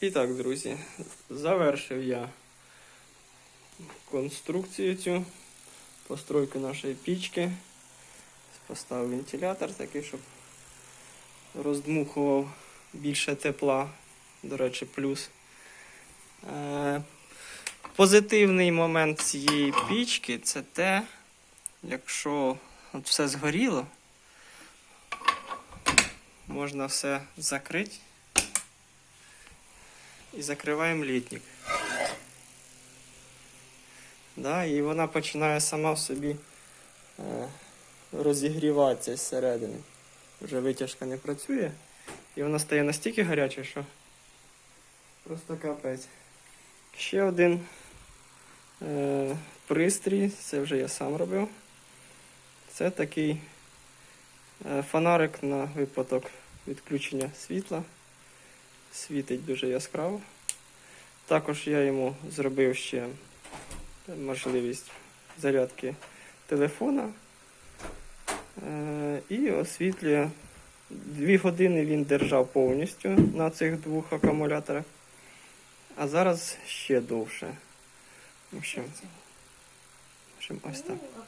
І так, друзі, завершив я конструкцію цю, постройку нашої пічки. Поставив вентилятор такий, щоб роздмухував більше тепла. До речі, плюс. Е, позитивний момент цієї пічки це те, якщо от все згоріло, можна все закрити і закриваємо літник. Да, і вона починає сама в собі е, розігріватися зсередини. Вже витяжка не працює. І вона стає настільки гаряча, що просто капець. Ще один е, пристрій, це вже я сам робив. Це такий е, фонарик на випадок відключення світла. Світить дуже яскраво. Також я йому зробив ще можливість зарядки телефона. Е, і освітлює. Дві години він держав повністю на цих двох акумуляторах. А зараз ще довше. В общем, в общем, ось так.